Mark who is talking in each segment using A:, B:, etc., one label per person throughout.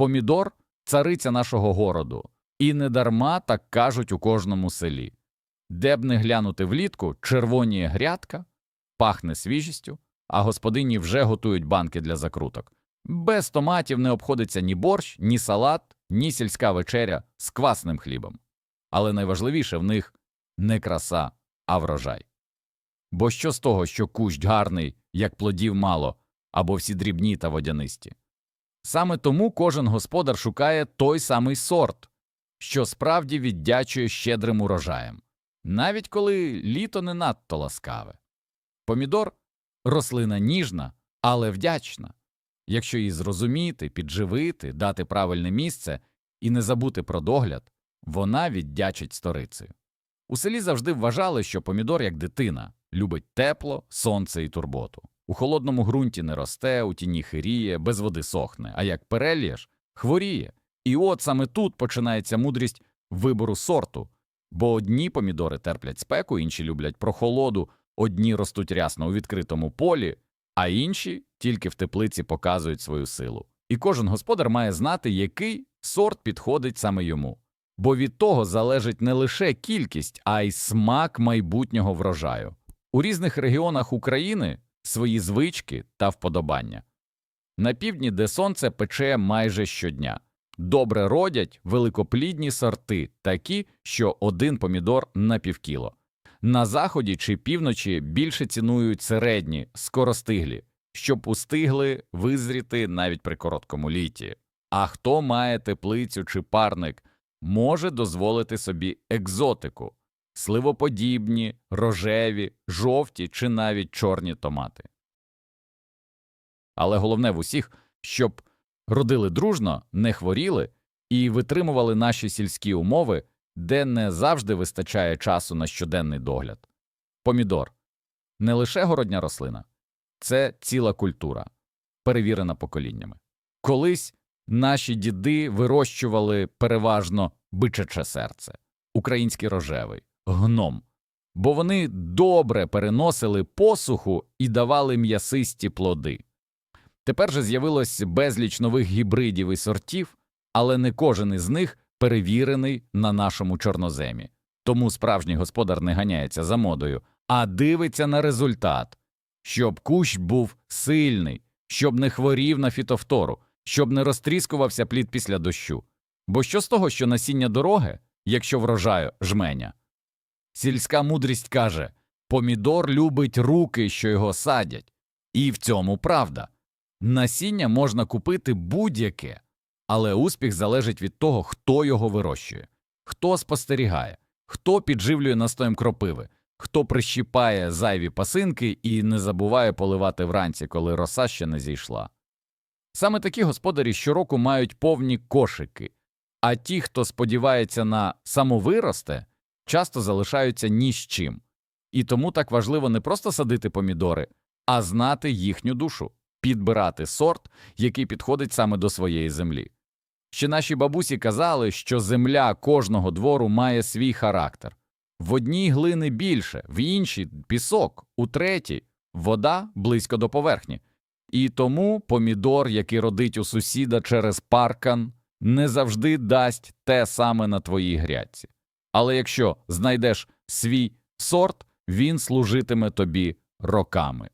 A: Помідор цариця нашого городу, і недарма так кажуть у кожному селі. Де б не глянути влітку, червоніє грядка, пахне свіжістю, а господині вже готують банки для закруток. Без томатів не обходиться ні борщ, ні салат, ні сільська вечеря з квасним хлібом. Але найважливіше в них не краса, а врожай. Бо що з того, що кущ гарний, як плодів мало, або всі дрібні та водянисті? Саме тому кожен господар шукає той самий сорт, що справді віддячує щедрим урожаєм, навіть коли літо не надто ласкаве. Помідор рослина ніжна, але вдячна. Якщо її зрозуміти, підживити, дати правильне місце і не забути про догляд, вона віддячить сторицею. У селі завжди вважали, що помідор як дитина любить тепло, сонце і турботу. У холодному ґрунті не росте, у тіні хиріє, без води сохне, а як перельєш, хворіє. І от саме тут починається мудрість вибору сорту, бо одні помідори терплять спеку, інші люблять прохолоду, одні ростуть рясно у відкритому полі, а інші тільки в теплиці показують свою силу. І кожен господар має знати, який сорт підходить саме йому. Бо від того залежить не лише кількість, а й смак майбутнього врожаю. У різних регіонах України свої звички та вподобання. На півдні, де сонце пече майже щодня, добре родять великоплідні сорти, такі, що один помідор на півкіло. На заході чи півночі більше цінують середні, скоростиглі, щоб устигли визріти навіть при короткому літі. А хто має теплицю чи парник, може дозволити собі екзотику сливоподібні, рожеві, жовті чи навіть чорні томати. Але головне в усіх, щоб родили дружно, не хворіли і витримували наші сільські умови, де не завжди вистачає часу на щоденний догляд. Помідор не лише городня рослина, це ціла культура, перевірена поколіннями. Колись наші діди вирощували переважно бичаче серце, український рожевий, гном, бо вони добре переносили посуху і давали м'ясисті плоди. Тепер же з'явилось безліч нових гібридів і сортів, але не кожен із них перевірений на нашому чорноземі. Тому справжній господар не ганяється за модою, а дивиться на результат, щоб кущ був сильний, щоб не хворів на фітофтору, щоб не розтріскувався плід після дощу. Бо що з того, що насіння дороги, якщо врожаю жменя? Сільська мудрість каже помідор любить руки, що його садять, і в цьому правда. Насіння можна купити будь-яке, але успіх залежить від того, хто його вирощує, хто спостерігає, хто підживлює настоєм кропиви, хто прищіпає зайві пасинки і не забуває поливати вранці, коли роса ще не зійшла. Саме такі господарі щороку мають повні кошики, а ті, хто сподівається на самовиросте, часто залишаються ні з чим. І тому так важливо не просто садити помідори, а знати їхню душу, підбирати сорт, який підходить саме до своєї землі. Ще наші бабусі казали, що земля кожного двору має свій характер. В одній глини більше, в іншій пісок, у третій вода близько до поверхні. І тому помідор, який родить у сусіда через паркан, не завжди дасть те саме на твоїй грядці. Але якщо знайдеш свій сорт, він служитиме тобі роками.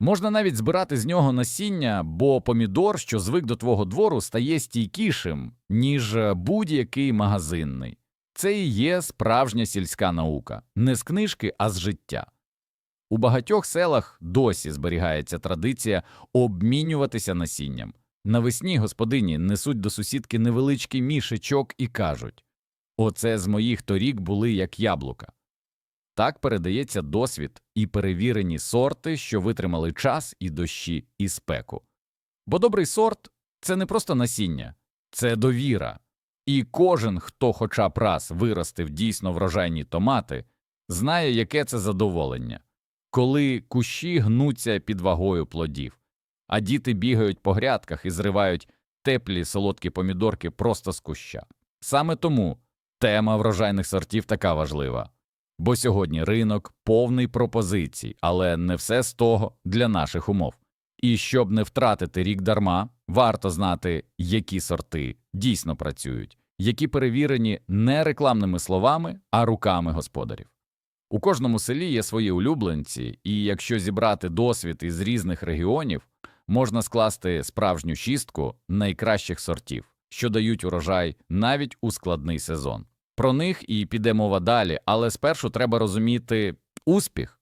A: Можна навіть збирати з нього насіння, бо помідор, що звик до твого двору, стає стійкішим, ніж будь-який магазинний. Це і є справжня сільська наука, не з книжки, а з життя. У багатьох селах досі зберігається традиція обмінюватися насінням. Навесні господині несуть до сусідки невеличкий мішечок і кажуть Оце з моїх торік були як яблука. Так передається досвід і перевірені сорти, що витримали час і дощі і спеку. Бо добрий сорт це не просто насіння, це довіра. І кожен, хто хоча б раз виростив дійсно врожайні томати, знає, яке це задоволення, коли кущі гнуться під вагою плодів, а діти бігають по грядках і зривають теплі солодкі помідорки просто з куща. Саме тому тема врожайних сортів така важлива. Бо сьогодні ринок повний пропозицій, але не все з того для наших умов. І щоб не втратити рік дарма, варто знати, які сорти дійсно працюють, які перевірені не рекламними словами, а руками господарів. У кожному селі є свої улюбленці, і якщо зібрати досвід із різних регіонів, можна скласти справжню шістку найкращих сортів, що дають урожай навіть у складний сезон. Про них і піде мова далі, але спершу треба розуміти успіх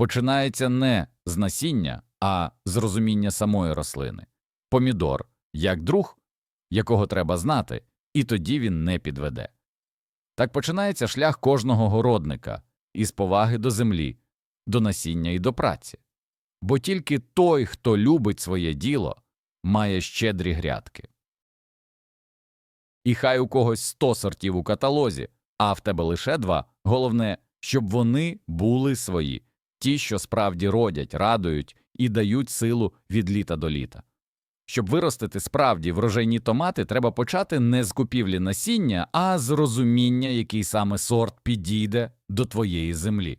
A: починається не з насіння, а з розуміння самої рослини. Помідор як друг, якого треба знати, і тоді він не підведе. Так починається шлях кожного городника із поваги до землі, до насіння і до праці. Бо тільки той, хто любить своє діло, має щедрі грядки. І хай у когось сто сортів у каталозі, а в тебе лише два, головне, щоб вони були свої, ті, що справді родять, радують і дають силу від літа до літа. Щоб виростити справді врожайні томати, треба почати не з купівлі насіння, а з розуміння, який саме сорт підійде до твоєї землі.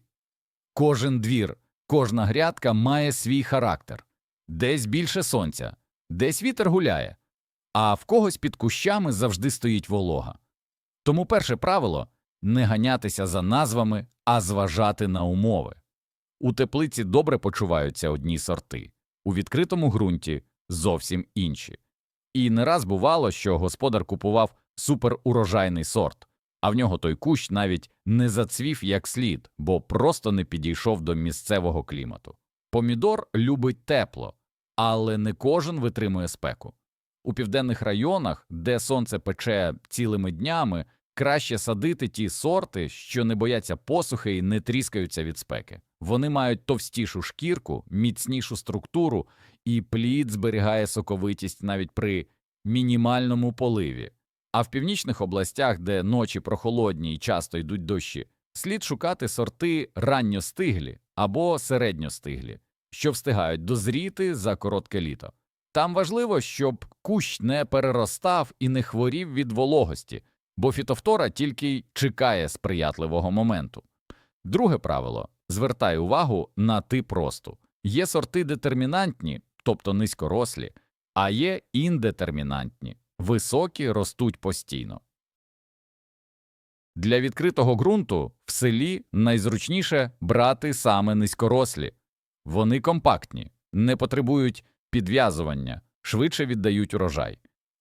A: Кожен двір, кожна грядка має свій характер десь більше сонця, десь вітер гуляє, а в когось під кущами завжди стоїть волога. Тому перше правило не ганятися за назвами, а зважати на умови. У теплиці добре почуваються одні сорти, у відкритому ґрунті зовсім інші. І не раз бувало, що господар купував суперурожайний сорт, а в нього той кущ навіть не зацвів як слід, бо просто не підійшов до місцевого клімату. Помідор любить тепло, але не кожен витримує спеку. У південних районах, де сонце пече цілими днями, краще садити ті сорти, що не бояться посухи і не тріскаються від спеки. Вони мають товстішу шкірку, міцнішу структуру, і плід зберігає соковитість навіть при мінімальному поливі. А в північних областях, де ночі прохолодні і часто йдуть дощі, слід шукати сорти ранньостиглі або середньостиглі, що встигають дозріти за коротке літо. Там важливо, щоб кущ не переростав і не хворів від вологості, бо фітофтора тільки й чекає сприятливого моменту. Друге правило звертай увагу на тип росту. Є сорти детермінантні, тобто низькорослі, а є індетермінантні, високі ростуть постійно. Для відкритого ґрунту в селі найзручніше брати саме низькорослі. Вони компактні, не потребують підв'язування, швидше віддають урожай.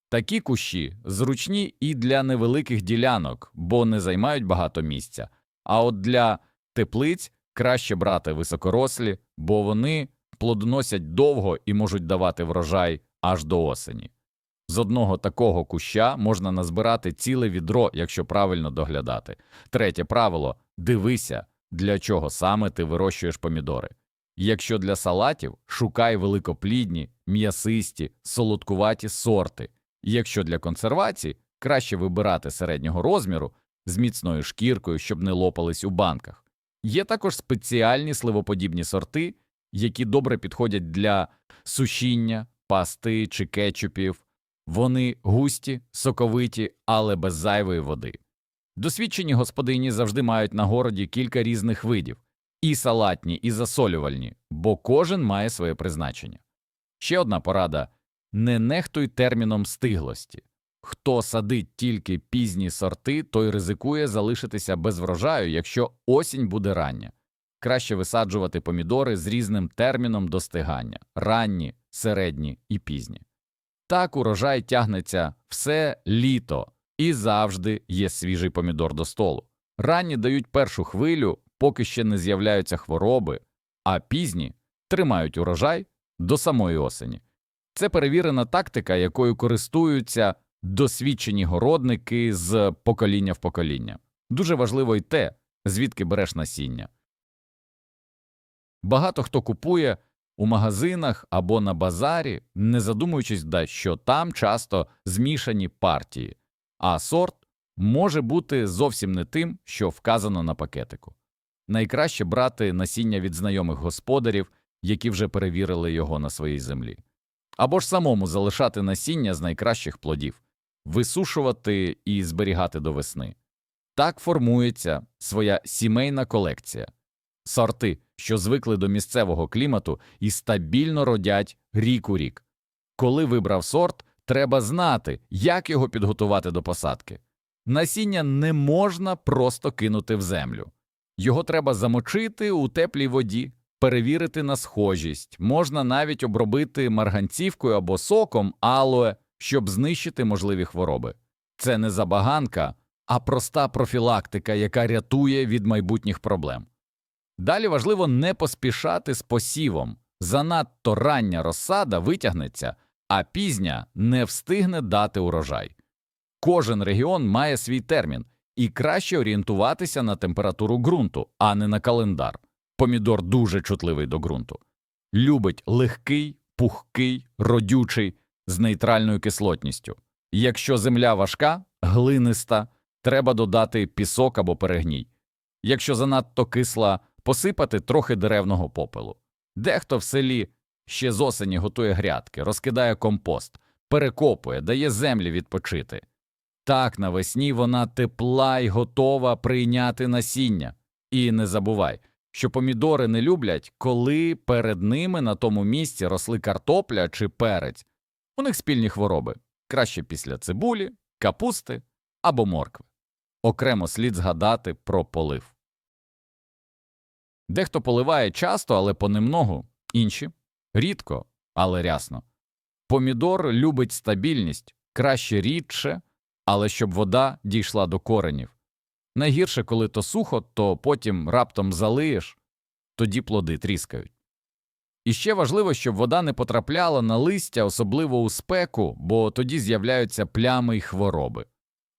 A: Такі кущі зручні і для невеликих ділянок, бо не займають багато місця, а от для теплиць краще брати високорослі, бо вони плодоносять довго і можуть давати врожай аж до осені. З одного такого куща можна назбирати ціле відро, якщо правильно доглядати. Третє правило дивися, для чого саме ти вирощуєш помідори. Якщо для салатів шукай великоплідні, м'ясисті, солодкуваті сорти, якщо для консервації краще вибирати середнього розміру з міцною шкіркою, щоб не лопались у банках. Є також спеціальні сливоподібні сорти, які добре підходять для сушіння, пасти чи кетчупів. Вони густі, соковиті, але без зайвої води. Досвідчені господині завжди мають на городі кілька різних видів і салатні, і засолювальні, бо кожен має своє призначення. Ще одна порада не нехтуй терміном стиглості. Хто садить тільки пізні сорти, той ризикує залишитися без врожаю, якщо осінь буде рання. Краще висаджувати помідори з різним терміном достигання ранні, середні і пізні. Так урожай тягнеться все літо і завжди є свіжий помідор до столу. Ранні дають першу хвилю, поки ще не з'являються хвороби, а пізні тримають урожай до самої осені. Це перевірена тактика, якою користуються досвідчені городники з покоління в покоління. Дуже важливо й те, звідки береш насіння. Багато хто купує у магазинах або на базарі, не задумуючись, да, що там часто змішані партії, а сорт може бути зовсім не тим, що вказано на пакетику. Найкраще брати насіння від знайомих господарів, які вже перевірили його на своїй землі, або ж самому залишати насіння з найкращих плодів, висушувати і зберігати до весни. Так формується своя сімейна колекція. сорти, що звикли до місцевого клімату і стабільно родять рік у рік. Коли вибрав сорт, треба знати, як його підготувати до посадки. Насіння не можна просто кинути в землю. Його треба замочити у теплій воді, перевірити на схожість, можна навіть обробити марганцівкою або соком алоe, щоб знищити можливі хвороби. Це не забаганка, а проста профілактика, яка рятує від майбутніх проблем. Далі важливо не поспішати з посівом. Занадто рання розсада витягнеться, а пізня не встигне дати урожай. Кожен регіон має свій термін, і краще орієнтуватися на температуру ґрунту, а не на календар. Помідор дуже чутливий до ґрунту. Любить легкий, пухкий, родючий, з нейтральною кислотністю. Якщо земля важка, глиниста, треба додати пісок або перегній. Якщо занадто кисла, посипати трохи деревного попелу. Дехто в селі ще з осені готує грядки, розкидає компост, перекопує, дає землі відпочити. Так навесні вона тепла й готова прийняти насіння. І не забувай, що помідори не люблять, коли перед ними на тому місці росли картопля чи перець. У них спільні хвороби краще після цибулі, капусти або моркви. Окремо слід згадати про полив. Дехто поливає часто, але понемногу, інші рідко, але рясно. Помідор любить стабільність, краще рідше, але щоб вода дійшла до коренів. Найгірше, коли то сухо, то потім раптом залиєш, тоді плоди тріскають. І ще важливо, щоб вода не потрапляла на листя, особливо у спеку, бо тоді з'являються плями й хвороби.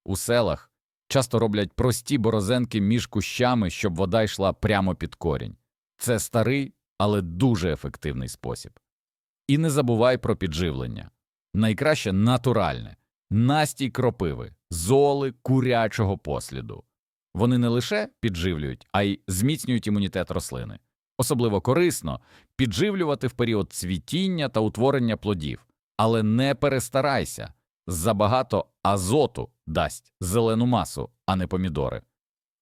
A: У селах часто роблять прості борозенки між кущами, щоб вода йшла прямо під корінь. Це старий, але дуже ефективний спосіб. І не забувай про підживлення. Найкраще натуральне, настій кропиви, золи курячого посліду. Вони не лише підживлюють, а й зміцнюють імунітет рослини. Особливо корисно підживлювати в період цвітіння та утворення плодів, але не перестарайся забагато азоту дасть зелену масу, а не помідори.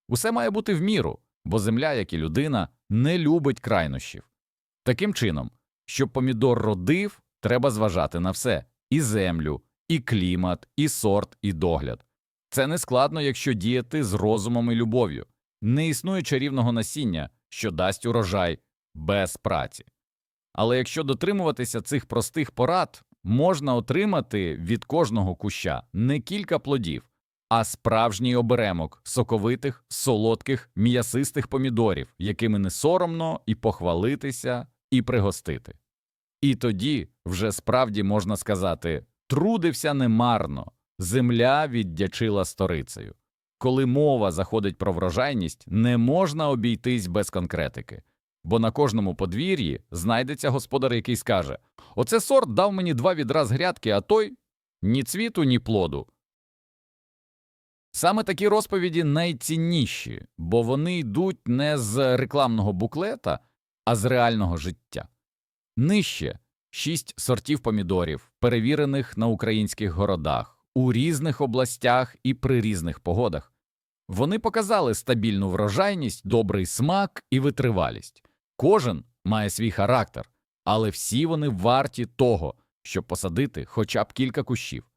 A: Усе має бути в міру, бо земля, як і людина, не любить крайнощів. Таким чином, щоб помідор родив, треба зважати на все і землю, і клімат, і сорт, і догляд. Це не складно, якщо діяти з розумом і любов'ю. Не існує чарівного насіння, що дасть урожай без праці. Але якщо дотримуватися цих простих порад, можна отримати від кожного куща не кілька плодів, а справжній оберемок соковитих, солодких, м'ясистих помідорів, якими не соромно і похвалитися, і пригостити. І тоді вже справді можна сказати трудився немарно, земля віддячила сторицею. Коли мова заходить про врожайність, не можна обійтись без конкретики, бо на кожному подвір'ї знайдеться господар, який скаже Оце сорт дав мені два відра грядки, а той ні цвіту, ні плоду. Саме такі розповіді найцінніші, бо вони йдуть не з рекламного буклета, а з реального життя. Нижче шість сортів помідорів, перевірених на українських городах, у різних областях і при різних погодах. Вони показали стабільну врожайність, добрий смак і витривалість. Кожен має свій характер, але всі вони варті того, щоб посадити хоча б кілька кущів.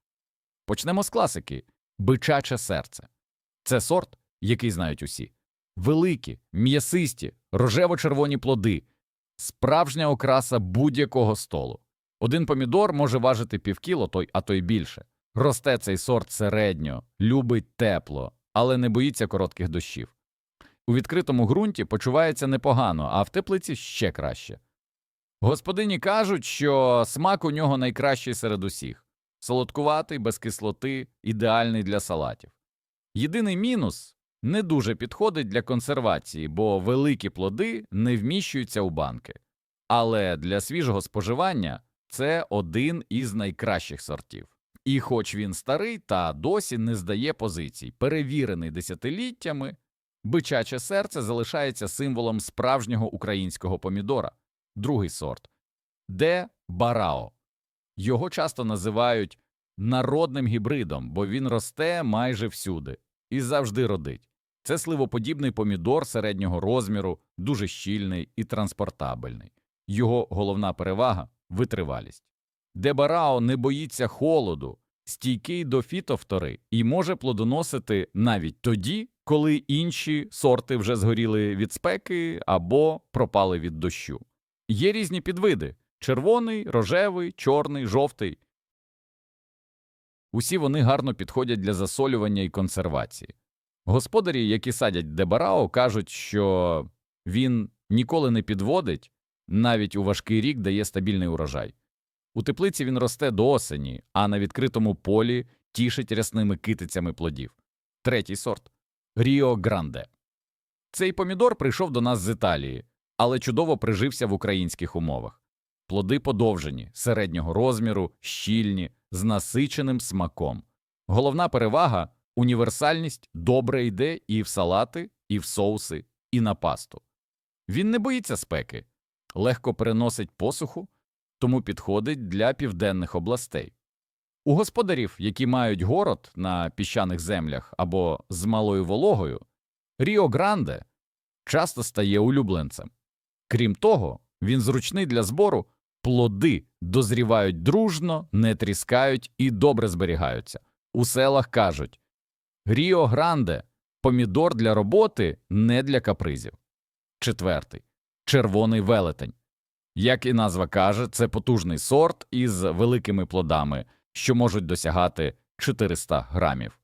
A: Почнемо з класики бичаче серце. Це сорт, який знають усі. Великі, м'ясисті, рожево-червоні плоди, справжня окраса будь-якого столу. Один помідор може важити півкіло, той, а то й більше. Росте цей сорт середньо, любить тепло, але не боїться коротких дощів. У відкритому ґрунті почувається непогано, а в теплиці ще краще. Господині кажуть, що смак у нього найкращий серед усіх солодкуватий, без кислоти, ідеальний для салатів. Єдиний мінус не дуже підходить для консервації, бо великі плоди не вміщуються у банки. Але для свіжого споживання це один із найкращих сортів. І хоч він старий та досі не здає позицій, перевірений десятиліттями, бичаче серце залишається символом справжнього українського помідора, другий сорт де барао. Його часто називають народним гібридом, бо він росте майже всюди і завжди родить. Це сливоподібний помідор середнього розміру, дуже щільний і транспортабельний. Його головна перевага витривалість. Дебарао не боїться холоду, стійкий до фітофтори і може плодоносити навіть тоді, коли інші сорти вже згоріли від спеки або пропали від дощу. Є різні підвиди червоний, рожевий, чорний, жовтий. Усі вони гарно підходять для засолювання і консервації. Господарі, які садять дебарао, кажуть, що він ніколи не підводить, навіть у важкий рік дає стабільний урожай. У теплиці він росте до осені, а на відкритому полі тішить рясними китицями плодів. Третій сорт Ріо Гранде. Цей помідор прийшов до нас з Італії, але чудово прижився в українських умовах. Плоди подовжені, середнього розміру, щільні, з насиченим смаком. Головна перевага універсальність добре йде і в салати, і в соуси, і на пасту. Він не боїться спеки, легко переносить посуху, тому підходить для південних областей. У господарів, які мають город на піщаних землях або з малою вологою, Ріо Гранде часто стає улюбленцем. Крім того, він зручний для збору, плоди дозрівають дружно, не тріскають і добре зберігаються. У селах кажуть Ріо Гранде помідор для роботи, не для капризів. Четвертий червоний велетень. Як і назва каже, це потужний сорт із великими плодами, що можуть досягати 400 грамів.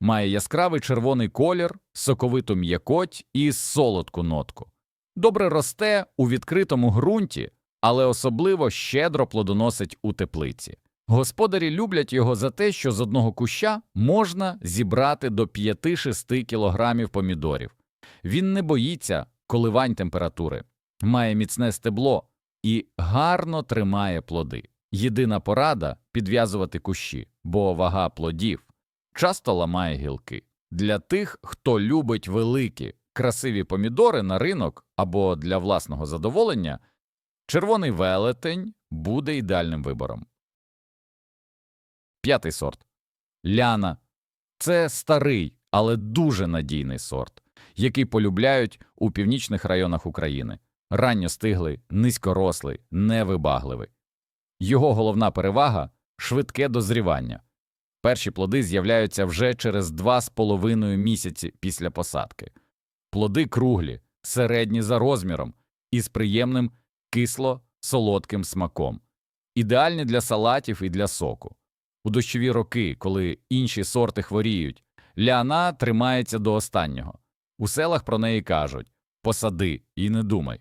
A: Має яскравий червоний колір, соковиту м'якоть і солодку нотку. Добре росте у відкритому ґрунті, але особливо щедро плодоносить у теплиці. Господарі люблять його за те, що з одного куща можна зібрати до 5-6 кілограмів помідорів. Він не боїться коливань температури, має міцне стебло і гарно тримає плоди. Єдина порада підв'язувати кущі, бо вага плодів часто ламає гілки. Для тих, хто любить великі, красиві помідори на ринок або для власного задоволення, червоний велетень буде ідеальним вибором. П'ятий сорт Ляна. Це старий, але дуже надійний сорт, який полюбляють у північних районах України. Ранньостиглий, низькорослий, невибагливий. Його головна перевага швидке дозрівання. Перші плоди з'являються вже через 2,5 місяці після посадки. Плоди круглі, середні за розміром і з приємним кисло-солодким смаком. Ідеальні для салатів і для соку. У дощові роки, коли інші сорти хворіють, ляна тримається до останнього. У селах про неї кажуть посади і не думай.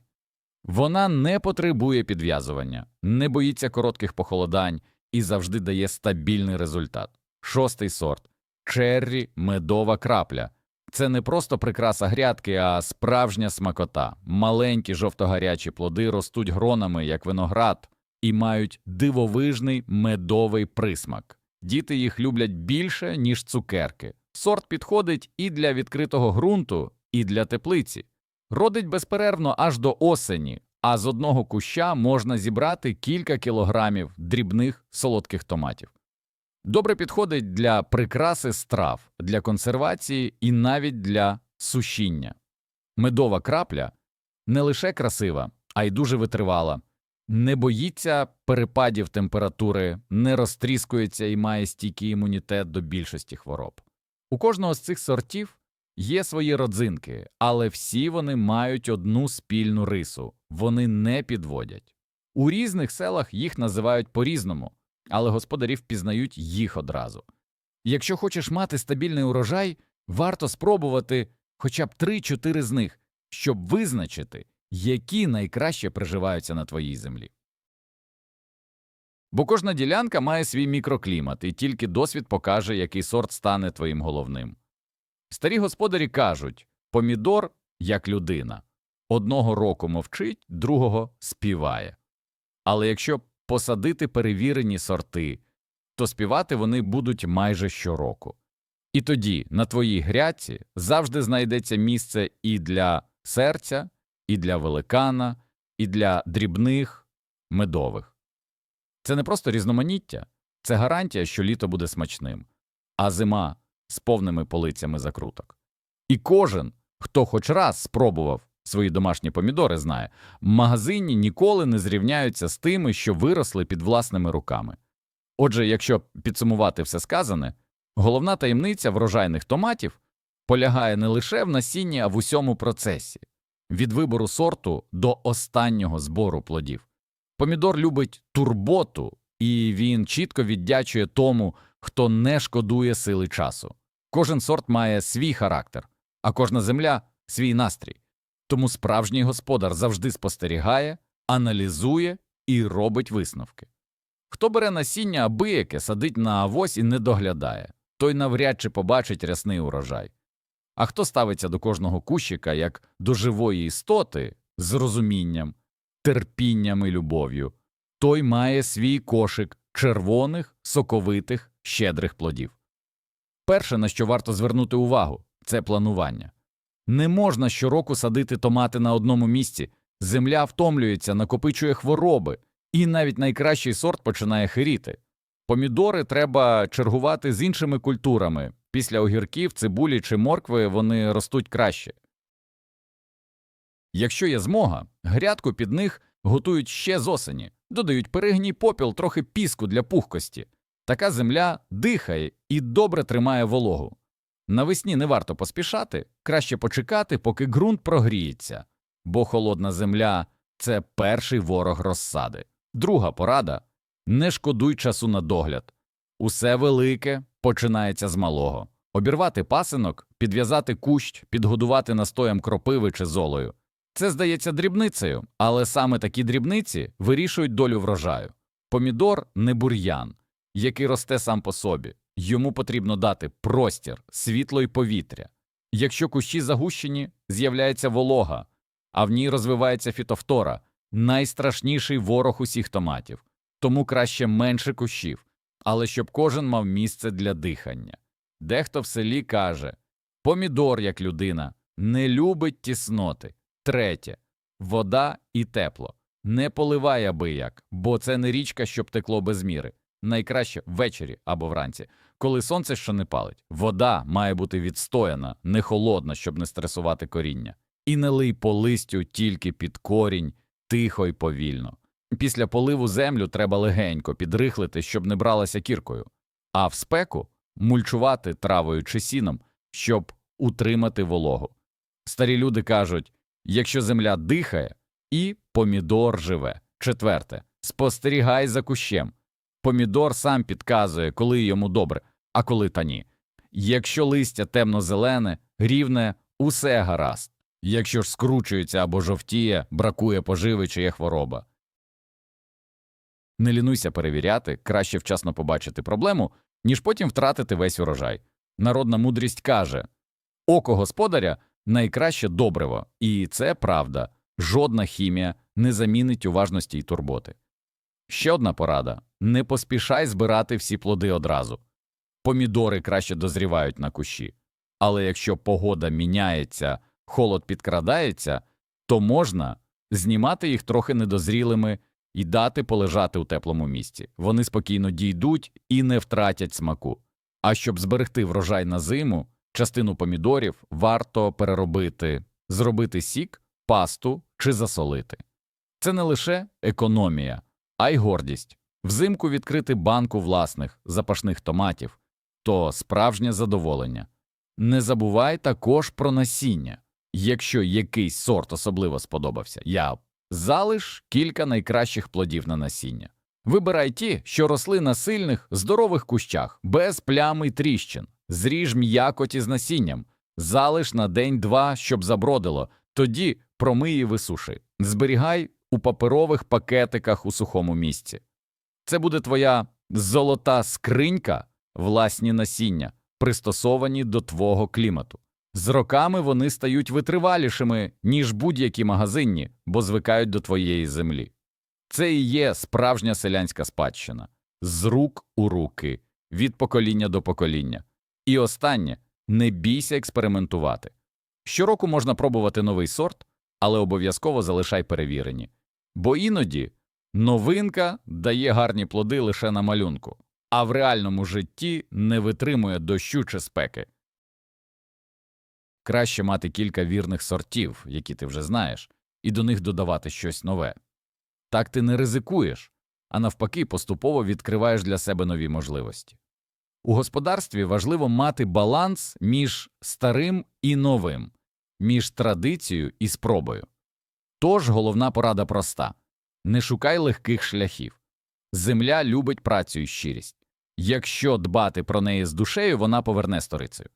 A: Вона не потребує підв'язування, не боїться коротких похолодань і завжди дає стабільний результат. Шостий сорт черрі медова крапля. Це не просто прикраса грядки, а справжня смакота. Маленькі жовтогарячі плоди ростуть гронами, як виноград, і мають дивовижний медовий присмак. Діти їх люблять більше, ніж цукерки. Сорт підходить і для відкритого ґрунту, і для теплиці. Родить безперервно аж до осені, а з одного куща можна зібрати кілька кілограмів дрібних солодких томатів. Добре підходить для прикраси страв, для консервації і навіть для сушіння. Медова крапля не лише красива, а й дуже витривала, не боїться перепадів температури, не розтріскується і має стійкий імунітет до більшості хвороб. У кожного з цих сортів є свої родзинки, але всі вони мають одну спільну рису вони не підводять. У різних селах їх називають по-різному, але господарі впізнають їх одразу. Якщо хочеш мати стабільний урожай, варто спробувати хоча б 3-4 з них, щоб визначити, які найкраще приживаються на твоїй землі. Бо кожна ділянка має свій мікроклімат, і тільки досвід покаже, який сорт стане твоїм головним. Старі господарі кажуть помідор як людина одного року мовчить, другого співає. Але якщо посадити перевірені сорти, то співати вони будуть майже щороку. І тоді на твоїй грядці завжди знайдеться місце і для серця, і для великана, і для дрібних медових. Це не просто різноманіття, це гарантія, що літо буде смачним, а зима з повними полицями закруток. І кожен, хто хоч раз спробував свої домашні помідори, знає, магазині ніколи не зрівняються з тими, що виросли під власними руками. Отже, якщо підсумувати все сказане, головна таємниця врожайних томатів полягає не лише в насінні, а в усьому процесі від вибору сорту до останнього збору плодів. Помідор любить турботу, і він чітко віддячує тому, хто не шкодує сили часу. Кожен сорт має свій характер, а кожна земля свій настрій. Тому справжній господар завжди спостерігає, аналізує і робить висновки. Хто бере насіння аби яке садить на авось і не доглядає, той навряд чи побачить рясний урожай. А хто ставиться до кожного кущика як до живої істоти з розумінням, терпінням і любов'ю, той має свій кошик червоних, соковитих, щедрих плодів. Перше, на що варто звернути увагу, це планування. Не можна щороку садити томати на одному місці, земля втомлюється, накопичує хвороби, і навіть найкращий сорт починає хиріти. Помідори треба чергувати з іншими культурами. Після огірків, цибулі чи моркви вони ростуть краще. Якщо є змога, грядку під них готують ще з осені, додають перегній попіл, трохи піску для пухкості. Така земля дихає і добре тримає вологу. Навесні не варто поспішати, краще почекати, поки ґрунт прогріється, бо холодна земля це перший ворог розсади. Друга порада не шкодуй часу на догляд. Усе велике починається з малого. Обірвати пасинок, підв'язати кущ, підгодувати настоєм кропиви чи золою. Це здається дрібницею, але саме такі дрібниці вирішують долю врожаю. Помідор не бур'ян, який росте сам по собі. Йому потрібно дати простір, світло й повітря. Якщо кущі загущені, з'являється волога, а в ній розвивається фітофтора, найстрашніший ворог усіх томатів. Тому краще менше кущів, але щоб кожен мав місце для дихання. Дехто в селі каже помідор, як людина, не любить тісноти. Третє вода і тепло. Не поливай аби як, бо це не річка, щоб текло без міри. Найкраще ввечері або вранці, коли сонце ще не палить. Вода має бути відстояна, не холодна, щоб не стресувати коріння. І не лий по листю тільки під корінь, тихо й повільно. Після поливу землю треба легенько підрихлити, щоб не бралася кіркою, а в спеку мульчувати травою чи сіном, щоб утримати вологу. Старі люди кажуть якщо земля дихає, і помідор живе. Четверте спостерігай за кущем. Помідор сам підказує, коли йому добре, а коли та ні. Якщо листя темно-зелене, рівне, усе гаразд. Якщо ж скручується або жовтіє, бракує поживи чи є хвороба. Не лінуйся перевіряти, краще вчасно побачити проблему, ніж потім втратити весь урожай. Народна мудрість каже око господаря найкраще добриво, і це правда, жодна хімія не замінить уважності й турботи. Ще одна порада не поспішай збирати всі плоди одразу. Помідори краще дозрівають на кущі, але якщо погода міняється, холод підкрадається, то можна знімати їх трохи недозрілими і дати полежати у теплому місці. Вони спокійно дійдуть і не втратять смаку. А щоб зберегти врожай на зиму, частину помідорів варто переробити, зробити сік, пасту чи засолити. Це не лише економія, а й гордість. Взимку відкрити банку власних запашних томатів то справжнє задоволення. Не забувай також про насіння. Якщо якийсь сорт особливо сподобався, я залиш кілька найкращих плодів на насіння. Вибирай ті, що росли на сильних, здорових кущах, без плями й тріщин, зріж м'якоті з насінням, залиш на день-два, щоб забродило, тоді промий і висуши. Зберігай у паперових пакетиках у сухому місці. Це буде твоя золота скринька, власні насіння, пристосовані до твого клімату. З роками вони стають витривалішими, ніж будь-які магазинні, бо звикають до твоєї землі. Це і є справжня селянська спадщина з рук у руки, від покоління до покоління. І останнє не бійся експериментувати. Щороку можна пробувати новий сорт, але обов'язково залишай перевірені, бо іноді новинка дає гарні плоди лише на малюнку, а в реальному житті не витримує дощу чи спеки. Краще мати кілька вірних сортів, які ти вже знаєш, і до них додавати щось нове. Так ти не ризикуєш, а навпаки, поступово відкриваєш для себе нові можливості. У господарстві важливо мати баланс між старим і новим, між традицією і спробою. Тож головна порада проста не шукай легких шляхів. Земля любить працю і щирість. Якщо дбати про неї з душею, вона поверне сторицею.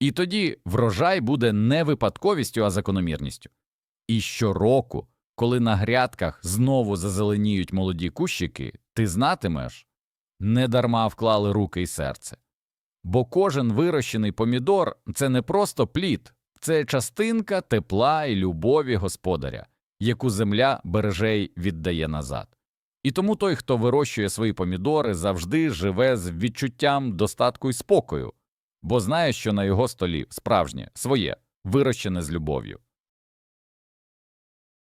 A: І тоді врожай буде не випадковістю, а закономірністю. І щороку, коли на грядках знову зазеленіють молоді кущики, ти знатимеш, недарма вклали руки і серце. Бо кожен вирощений помідор це не просто плід, це частинка тепла і любові господаря, яку земля береже й віддає назад. І тому той, хто вирощує свої помідори, завжди живе з відчуттям достатку й спокою, бо знає, що на його столі справжнє, своє, вирощене з любов'ю.